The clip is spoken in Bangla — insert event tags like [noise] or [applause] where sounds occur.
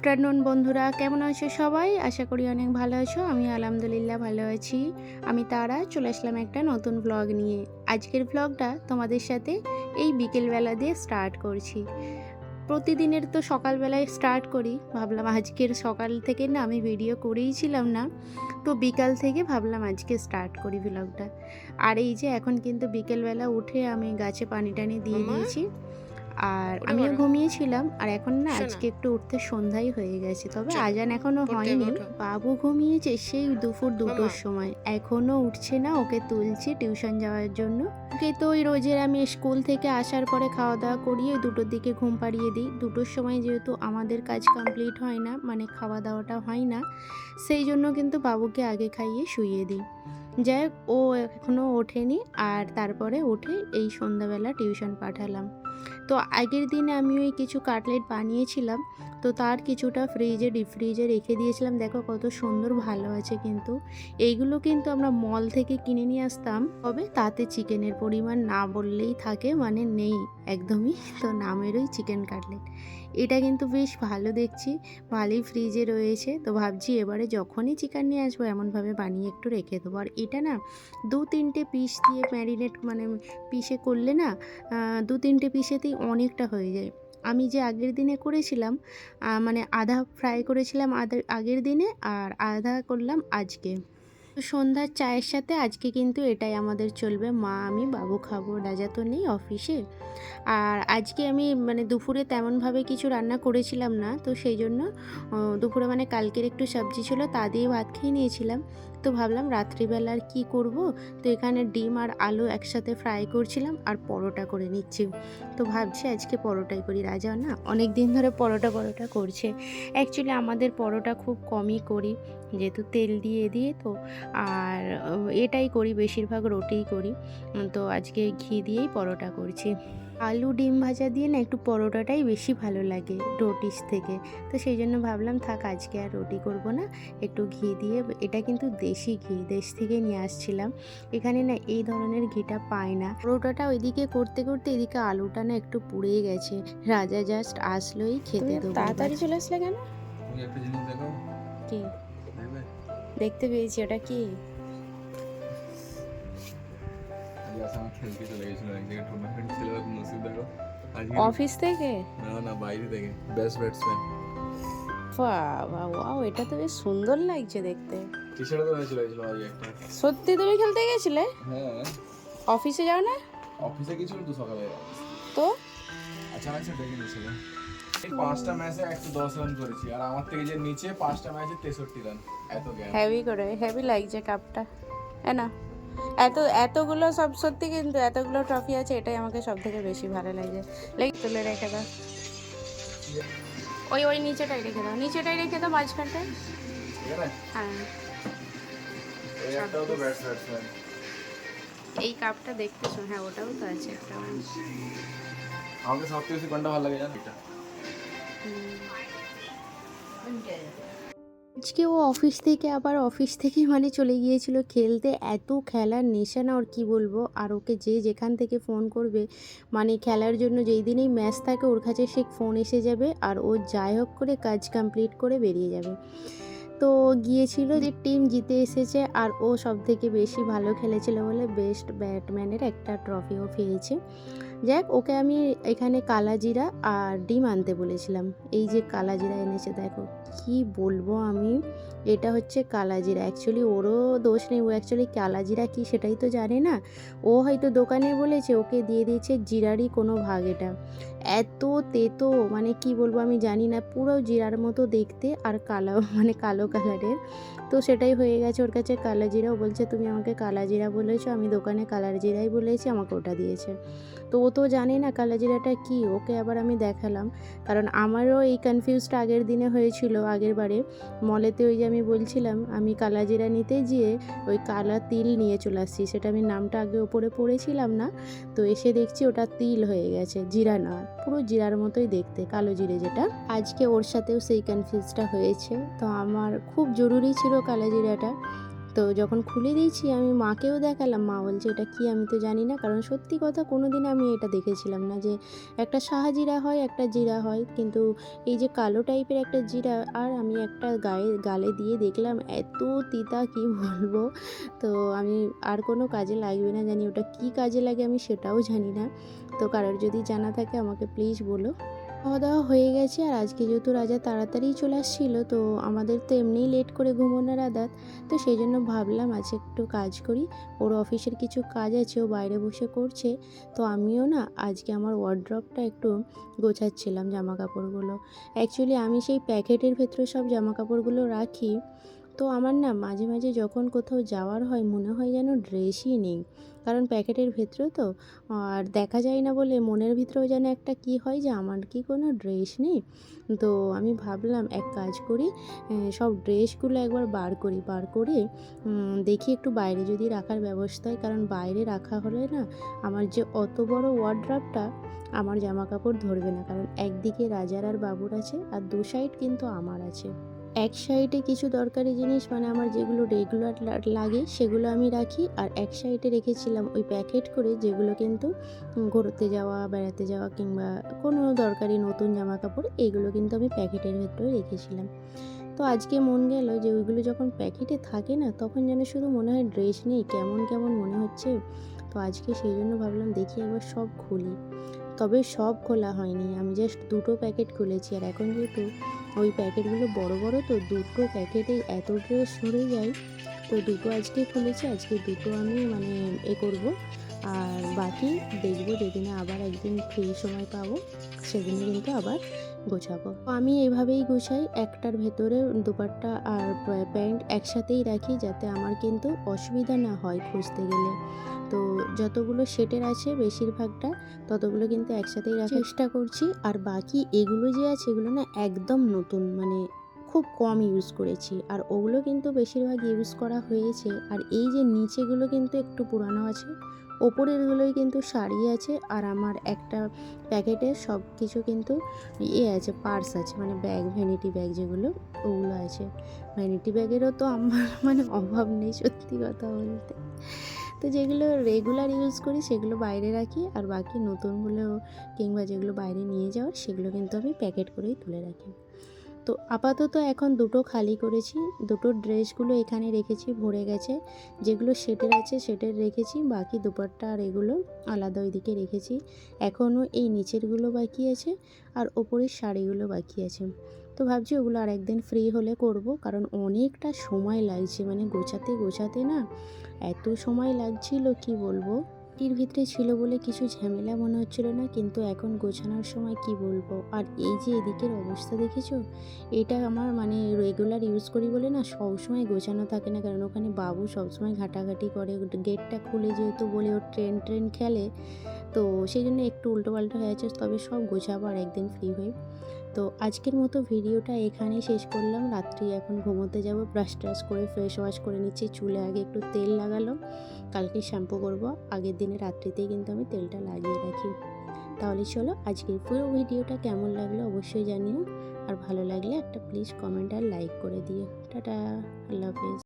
আফটারনুন বন্ধুরা। কেমন আছো সবাই? আশা করি অনেক ভালো আছো। আমি আলহামদুলিল্লাহ ভালো আছি। আমি তারা চলে আসলাম একটা নতুন ব্লগ নিয়ে। আজকের ব্লগটা তোমাদের সাথে এই বিকেলবেলা দিয়ে স্টার্ট করছি। প্রতিদিনের তো সকালবেলায় স্টার্ট করি। ভাবলাম আজকের সকাল থেকে না আমি ভিডিও করেই ছিলাম না। তো বিকাল থেকে ভাবলাম আজকে স্টার্ট করি ব্লগটা আর এই যে এখন কিন্তু বিকেলবেলা উঠে আমি গাছে পানি টানি দিয়ে দিয়েছি। আর আমিও। ঘুমিয়েছিলাম আর এখন না আজকে একটু উঠতে সন্ধ্যাই হয়ে গেছে তবে আজান এখনও হয়নি। বাবু ঘুমিয়েছে সেই দুপুর দুটোর সময় এখনও উঠছে না ওকে তুলছে টিউশন যাওয়ার জন্য। ওকে তো ওই রোজের আমি স্কুল থেকে আসার পরে খাওয়া দাওয়া করিয়ে দুটোর দিকে ঘুম পাড়িয়ে দিই। দুটোর সময় যেহেতু আমাদের কাজ কমপ্লিট হয় না মানে খাওয়া দাওয়াটা হয় না সেই জন্য কিন্তু বাবুকে আগে খাইয়ে শুইয়ে দিই। যাই হোক, ও এখনও ওঠেনি আর তারপরে উঠে এই সন্ধ্যাবেলা টিউশন পাঠালাম। তো আগের দিনে আমি ওই কিছু কাটলেট বানিয়েছিলাম, তো তার কিছুটা ফ্রিজে ডিপ ফ্রিজে রেখে দিয়েছিলাম। দেখো কত সুন্দর ভালো আছে কিন্তু। এইগুলো কিন্তু আমরা মল থেকে কিনে নিয়ে আসতাম। তবে তাতে চিকেনের পরিমাণ না বললেই থাকে মানে নেই একদমই। তো নামেরই চিকেন কাটলেট। এটা কিন্তু বেশ ভালো দেখছি। ভালোই ফ্রিজে রয়েছে। তো ভাবছি এবারে যখনই চিকেন নিয়ে আসব, এমনভাবে বানিয়ে একটু রেখে দেবো। আর এটা না দু তিনটে পিস দিয়ে ম্যারিনেট মানে পিসে করলে না দু তিনটে পিসেতেই অনেকটা হয়ে যায়। আমি যে আগের দিনে করেছিলাম মানে আধা ফ্রাই করেছিলাম আধা- আগের দিনে আর আধা করলাম আজকে। সন্ধ্যার চায়ের সাথে আজকে কিন্তু এটাই আমাদের চলবে। মা, আমি, বাবু খাব। রাজা তো নেই অফিসে। আর আজকে আমি মানে দুপুরে তেমনভাবে কিছু রান্না করেছিলাম না, তো সেই জন্য দুপুরে মানে কালকের একটু সবজি ছিল, তা দিয়ে ভাত খেয়ে নিয়েছিলাম। তো ভাবলাম রাত্রিবেলা আর কী করব? তো এখানে ডিম আর আলু একসাথে ফ্রাই করছিলাম আর পরোটা করে নিচ্ছি। তো ভাবছি আজকে পরোটাই করি। রাজা না অনেক দিন ধরে পরোটা পরোটা করছে। অ্যাকচুয়ালি আমাদের পরোটা খুব কমই করি। যেহেতু তেল দিয়ে দিয়ে তো আর এটাই করি বেশিরভাগ রুটিই করি। তো আজকে ঘি দিয়েই পরোটা করছি। আলু ডিম ভাজা দিয়ে না একটু পরোটাটাই বেশি ভালো লাগে রুটিস থেকে। তো সেই জন্য ভাবলাম থাক আজকে আর রুটি করব না একটু ঘি দিয়ে। এটা কিন্তু দেশি ঘি দেশ থেকে নিয়ে আসছিলাম। এখানে না এই ধরনের ঘিটা পায় না। পরোটাটা ওইদিকে করতে করতে এদিকে আলুটা না একটু পুড়ে গেছে। রাজা জাস্ট আসলোই খেতে দেবো তাড়াতাড়ি চলে আসলে কেন? তুমি একটা জিনিস দেখো কি? দেখতে পেয়েছি ওটা কি? অফিস থেকে? না না বাইরে থেকে বেস্ট ব্যাটসম্যান বাবা ওয়াও এটা তো বেশ সুন্দর লাগছে দেখতে। টি শার্ট তো হয়েছিল হয়েছিল আজ একটা। সত্যি তুমি খেলতে গেছিলে? হ্যাঁ। অফিসে যাও না অফিসে তো সকালে। তো? নিয়েছিল। এই পাঁচটা ম্যাচে একশো দশ রান করেছি আর আমার থেকে যে নিচে পাঁচটা ম্যাচে তেষট্টি রান এত গ্যাপ হেভি করে হেভি লাগছে কাপটা হ্যাঁ না? এত এতগুলো সব সত্যি কিন্তু এতগুলো ট্রফি আছে এটাই আমাকে সব থেকে বেশি ভালো লাগে। লেগ তুলে রেখে দাও। ওই ওই নিচেটাই রেখে দাও। নিচেটাই রেখে দাও মাঝখানটায়। হ্যাঁ। এই কাপটা দেখতে শো হ্যাঁ ওটাও তো আছে একটা আমাকে সবথেকে বেশি কোনটা ভালো লাগে জানো? এটা আজকে ও অফিস থেকে আবার অফিস থেকে মানে চলে গিয়েছিল খেলতে। এত খেলার নেশা না ওর কী বলব? আর ওকে যে যেখান থেকে ফোন করবে মানে খেলার জন্য যেই দিনেই ম্যাচ থাকে ওর কাছে সে ফোন এসে যাবে আর ও যাই হোক করে কাজ কমপ্লিট করে বেরিয়ে যাবে। তো গিয়েছিল যে টিম জিতে এসেছে আর ও সব থেকে বেশি ভালো খেলেছিল বলে বেস্ট ব্যাটম্যানের একটা ট্রফিও পেয়েছে। যাক, ওকে আমি এখানে কালাজিরা আর ডিম আনতে বলেছিলাম। এই যে কালাজিরা এনেছে, দেখো কি বলব আমি? এটা হচ্ছে কালাজিরা। অ্যাকচুয়ালি ওরও দোষ নেই, ও অ্যাকচুয়ালি কালাজিরা কি সেটাই তো জানে না। ও হয়তো দোকানে বলেছে, ওকে দিয়ে দিয়েছে জিরারই কোনো ভাগ এটা। এত তেতো মানে কি বলব আমি জানি না, পুরো জিরার মতো দেখতে আর কালো [laughs] মানে কালো কালারের। তো সেটাই হয়ে গেছে ওর কাছে কালা জিরা ও বলছে, তুমি আমাকে কালা জিরা বলেছ, আমি দোকানে কালার জিরাই বলেছি, আমাকে ওটা দিয়েছে। তো ও তো জানে না কালা জিরাটা কী, ওকে আবার আমি দেখালাম। কারণ আমারও এই কনফিউজটা আগের দিনে হয়েছিল, আগের বারে। মলেতে ওই যে আমি বলছিলাম, আমি কালাজিরা নিতে গিয়ে ওই কালা তিল নিয়ে চলে আসছি। সেটা আমি নামটা আগে ওপরে পড়েছিলাম না, তো এসে দেখছি ওটা তিল হয়ে গেছে, জিরা না, পুরো জিরার মতোই দেখতে, কালো জিরে যেটা। আজকে ওর সাথেও সেই কনফিউজটা হয়েছে, তো আমার খুব জরুরি ছিল কালো জিরাটা তো যখন খুলে দিয়েছি, আমি মাকেও দেখালাম। মা বলছে, এটা কি? আমি তো জানি না। কারণ সত্যি কথা কোনো দিন আমি এটা দেখেছিলাম না যে একটা সাহাজিরা হয়, একটা জিরা হয়। কিন্তু এই যে কালো টাইপের একটা জিরা, আর আমি একটা গায়ে, গালে দিয়ে দেখলাম, এত তিতা কি বলব? তো আমি, আর কোনো কাজে লাগবে না জানি, ওটা কি কাজে লাগে আমি সেটাও জানি না। তো কারোর যদি জানা থাকে, আমাকে প্লিজ বলো। খাওয়া দাওয়া হয়ে গেছে আর আজকে যেহেতু রাজা তাড়াতাড়ি চলে আসছিল, তো আমাদের তো এমনিই লেট করে ঘুমোনোর আদাত। তো সেই জন্য ভাবলাম আজ একটু কাজ করি। ওর অফিসের কিছু কাজ আছে, ও বাইরে বসে করছে। তো আমিও না আজকে আমার ওয়ার্ড্রপটা একটু গোছাচ্ছিলাম জামা কাপড়গুলো অ্যাকচুয়ালি আমি সেই প্যাকেটের ভেতরে সব জামা কাপড়গুলো রাখি। তো আমার না মাঝে মাঝে যখন কোথাও যাওয়ার হয় মনে হয় যেন ড্রেসই নেই। কারণ প্যাকেটের ভেতরে তো, আর দেখা যায় না বলে মনের ভিতরেও যেন একটা কি হয় যে আমার কি কোনো ড্রেস নেই। তো আমি ভাবলাম এক কাজ করি সব ড্রেসগুলো একবার বার করি, বার করে দেখি একটু বাইরে যদি রাখার ব্যবস্থা হয়। কারণ বাইরে রাখা হলে না আমার যে অত বড় ওয়ার্ড্রপটা আমার জামা কাপড় ধরবে না। কারণ একদিকে রাজার আর বাবুর আছে, আর দু সাইড কিন্তু আমার আছে। এক সাইডে কিছু দরকারি জিনিস মানে আমার যেগুলো রেগুলার লাগে সেগুলো আমি রাখি। আর এক সাইডে রেখেছিলাম ওই প্যাকেট করে, যেগুলো কিন্তু ঘুরতে যাওয়া, বেড়াতে যাওয়া কিংবা কোনো দরকারি নতুন জামা কাপড় এগুলো কিন্তু আমি প্যাকেটের ভেতরে রেখেছিলাম। তো আজকে মন গেল যে ওইগুলো যখন প্যাকেটে থাকে না, তখন যেন শুধু মনে হয় ড্রেস নেই, কেমন কেমন মনে হচ্ছে। তো আজকে সেই জন্য ভাবলাম দেখি একবার সব খুলি। তবে সব খোলা হয়নি। আমি জাস্ট দুটো প্যাকেট খুলেছি। আর এখন যেহেতু ওই প্যাকেটগুলো বড় বড় তো দুটো প্যাকেটে এত ড্রেস ধরে যায়। তো দুটো আজকে খুলেছি, আজকে দুটো আমি মানে এ করব। আর বাকি দেখব যেদিনে আবার একদিন ফ্রি সময় পাবো, সেদিনে কিন্তু আবার গোছাবো। আমি এইভাবেই গোছাই, একটার ভেতরে দুপাট্টা আর প্যান্ট একসাথেই রাখি যাতে আমার কিন্তু অসুবিধা না হয় খুঁজতে গেলে। যতগুলো সেটের আছে বেশিরভাগটা, ততগুলো কিন্তু একসাথেই রাখার চেষ্টা করছি। আর বাকি এগুলো যে আছে, এগুলো না একদম নতুন মানে খুব কম ইউজ করেছি। আর ওগুলো কিন্তু বেশিরভাগ ইউজ করা হয়েছে। আর এই যে নিচেগুলো কিন্তু একটু পুরানো আছে, ওপরেরগুলোই কিন্তু শাড়ি আছে। আর আমার একটা প্যাকেটে সব কিছু কিন্তু ইয়ে আছে, পার্স আছে মানে ব্যাগ ভ্যানিটি ব্যাগ যেগুলো, ওগুলো আছে। ভ্যানিটি ব্যাগেরও তো আমার মানে অভাব নেই সত্যি কথা বলতে। তো যেগুলো রেগুলার ইউজ করি, সেগুলো বাইরে রাখি আর বাকি নতুনগুলো কিংবা যেগুলো বাইরে নিয়ে যাওয়ার, সেগুলো কিন্তু আমি প্যাকেট করেই তুলে রাখি। তো আপাতত এখন দুটো খালি করেছি, দুটো ড্রেসগুলো এখানে রেখেছি, ভরে গেছে। যেগুলো সেটের আছে সেটের রেখেছি, বাকি দুপাট্টা আর এগুলো আলাদা ওইদিকে রেখেছি। এখনও এই নিচেরগুলো বাকি আছে আর ওপরের শাড়িগুলো বাকি আছে। তো ভাবছি ওগুলো আর একদিন ফ্রি হলে করব, কারণ অনেকটা সময় লাগছে মানে গোছাতে গোছাতে না, এত সময় লাগছিল, কি বলব? এর ভিতরে ছিল বলে কিছু ঝামেলা মনে হচ্ছিল না, কিন্তু এখন গোছানোর সময় কি বলব? আর এই যে এদিকের অবস্থা দেখেছ? এটা আমার মানে রেগুলার ইউজ করি বলে না সবসময় গোছানো থাকে না, কারণ ওখানে বাবু সবসময় ঘাটাঘাটি করে, গেটটা খুলে যেহেতু বলে ওর ট্রেন ট্রেন খেলে, তো সেই জন্য একটু উল্টোপাল্টা হয়ে আছে তবে সব গোছাবো আর একদিন ফ্রি হয়ে। তো আজকের মতো ভিডিওটা এখানে শেষ করলাম। রাত্রি এখন ঘুমোতে যাব ব্রাশ ট্রাশ করে ফ্রেশ ওয়াশ করে নিচ্ছি, চুলে আগে একটু তেল লাগালো কালকে শ্যাম্পু করব, আগের দিনে রাত্রিতেই কিন্তু আমি তেলটা লাগিয়ে রাখি। তাহলে চলো আজকের পুরো ভিডিওটা কেমন লাগল অবশ্যই জানিও, আর ভালো লাগলে একটা প্লিজ কমেন্ট আর লাইক করে দিও। টাটা, আল্লাহ হাফেজ।